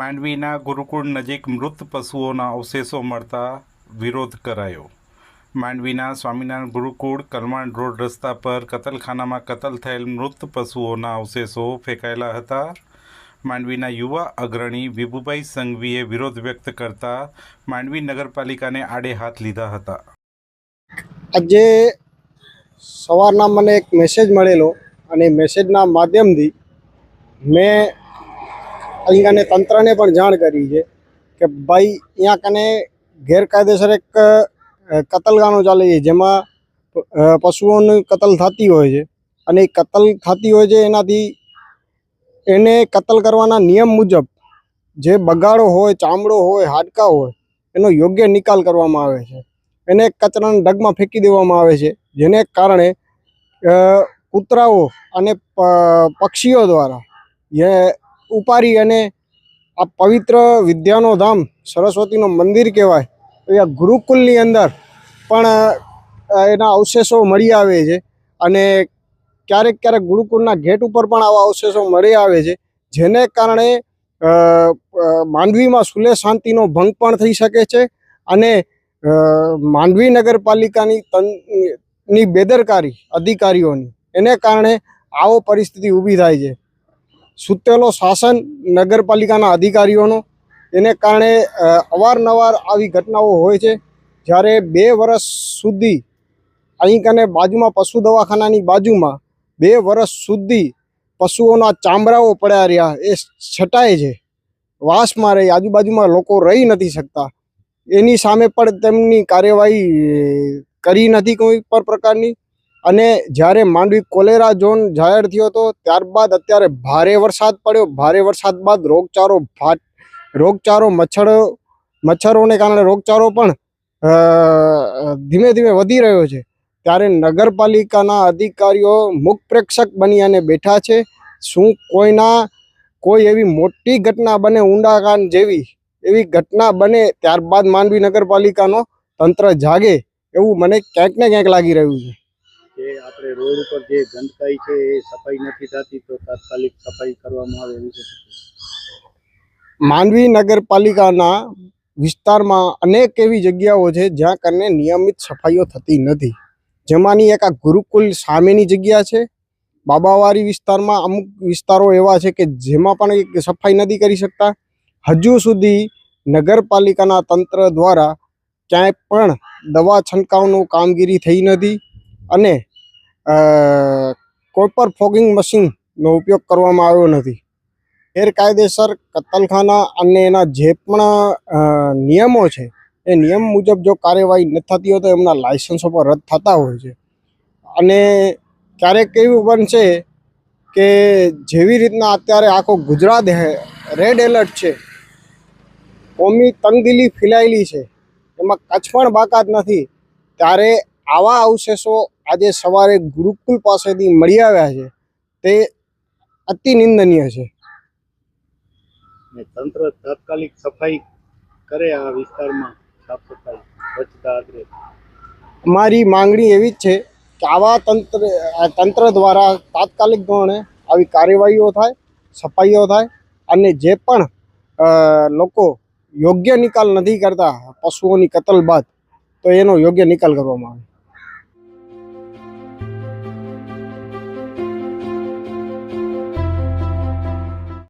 માંડવીના ગુરુકુળ નજીક મૃત પશુઓના અવશેષો મળતા વિરોધ કરાયો. માંડવીના સ્વામિનારાયણ ગુરુકુળ કલમાણ રોડ રસ્તા પર કતલખાનામાં કતલ થયેલ મૃત પશુઓના અવશેષો ફેંકાયેલા હતા. માંડવીના યુવા અગ્રણી વિભુભાઈ સંઘવીએ વિરોધ વ્યક્ત કરતા માંડવી નગરપાલિકાને આડે હાથ લીધા હતા. આજે સવારના મને એક મેસેજ મળેલો અને મેસેજના માધ્યમથી મેં અહીંયાને તંત્રને પણ જાણ કરી છે કે ભાઈ, અહીંયા કને ગેરકાયદેસર એક કતલખાનું ચાલે છે, જેમાં પશુઓનું કતલ થતી હોય છે. અને એ કતલ થતી હોય છે એનાથી એને કતલ કરવાના નિયમ મુજબ જે બગાડો હોય, ચામડો હોય, હાડકા હોય, એનો યોગ્ય નિકાલ કરવામાં આવે છે. એને કચરાના ડગમાં ફેંકી દેવામાં આવે છે, જેને કારણે કૂતરાઓ અને પક્ષીઓ દ્વારા એ ઉપાડી અને આ પવિત્ર વિદ્યાનો ધામ સરસ્વતીનું મંદિર કહેવાય. એ ગુરુકુલની અંદર પણ એના અવશેષો મળી આવે છે અને ક્યારેક ક્યારેક ગુરુકુળના ગેટ ઉપર પણ આવા અવશેષો મળી આવે છે, જેને કારણે માંડવીમાં સુલે શાંતિનો ભંગ પણ થઈ શકે છે અને માંડવી નગરપાલિકાની તન, ની બેદરકારી અધિકારીઓની, એને કારણે આવો પરિસ્થિતિ ઊભી થાય છે. સૂતેલો શાસન નગરપાલિકાના અધિકારીઓનો. એને કારણે અવારનવાર આવી ઘટનાઓ હોય છે. જ્યારે બે વર્ષ સુધી અહીં કને બાજુમાં પશુ દવાખાનાની બાજુમાં બે વર્ષ સુધી પશુઓના ચામડાઓ પડ્યા રહ્યા, એ છટાય છે. વાસમાં મારે આજુબાજુમાં લોકો રહી નથી શકતા. એની સામે પણ તેમની કાર્યવાહી કરી નથી કોઈ પણ પ્રકારની. અને જ્યારે માંડવી કોલેરા ઝોન જાહેર થયો હતો, ત્યારબાદ અત્યારે ભારે વરસાદ પડ્યો. ભારે વરસાદ બાદ રોગચાળો ફાટ રોગચાળો મચ્છરો, મચ્છરોને કારણે રોગચાળો પણ ધીમે ધીમે વધી રહ્યો છે. ત્યારે નગરપાલિકાના અધિકારીઓ મુખ પ્રેક્ષક બની અને બેઠા છે. શું કોઈના, કોઈ એવી મોટી ઘટના બને ઊંડાકાંડ જેવી, એવી ઘટના બને, ત્યારબાદ માંડવી નગરપાલિકાનો તંત્ર જાગે એવું મને ક્યાંક ને ક્યાંક લાગી રહ્યું છે. જે આપણે રોડ ઉપર જે ગંદકાઈ છે એ સફાઈ નથી થતી, તો તાત્કાલિક સફાઈ કરવામાં આવે એવી છે માંડવી નગરપાલિકાના વિસ્તારમાં અનેક એવી જગ્યાઓ છે જ્યાં કરીને નિયમિત સફાઈઓ થતી નથી. જેમાંની એક આ ગુરુકુલ સામેની જગ્યા છે. બાબાવારી વિસ્તારમાં અમુક વિસ્તારો એવા છે કે જેમાં પણ સફાઈ નથી કરી શકતા. હજુ સુધી નગરપાલિકાના તંત્ર દ્વારા ક્યાંય પણ દવા છંટકાવનું કામગીરી થઈ નથી અને અ, ફોગિંગ મશીનનો ઉપયોગ કરવામાં આવ્યો નથી. ગેરકાયદેસર કતલખાના અને એના જે પણ નિયમો છે એ નિયમ મુજબ જો કાર્યવાહી ન થતી હોય તો એમના લાયસન્સો પર રદ થતા હોય છે. અને ક્યારેક એવું બનશે કે જેવી રીતના અત્યારે આખો ગુજરાત રેડ એલર્ટ છે. કોમી તંગદિલી ફેલાયેલી છે. એમાં કચ્છ પણ બાકાત નથી. ત્યારે આવા અવશેષો આજે સવારે ગુરુકુલ પાસેથી મળી આવ્યા છે તે અતિ નિંદનીય છે. તંત્ર તાત્કાલિક સફાઈ કરે આ વિસ્તારમાં સાફ સફાઈ સ્વચ્છતા આગ્રહ અમારી માંગણી એવી જ છે કે આવા તંત્ર આ તંત્ર દ્વારા તાત્કાલિક ધોરણે આવી કાર્યવાહીઓ થાય સફાઈઓ થાય અને જે પણ લોકો યોગ્ય નિકાલ નથી કરતા પશુઓની કતલ બાદ તો એનો યોગ્ય નિકાલ કરવામાં આવે.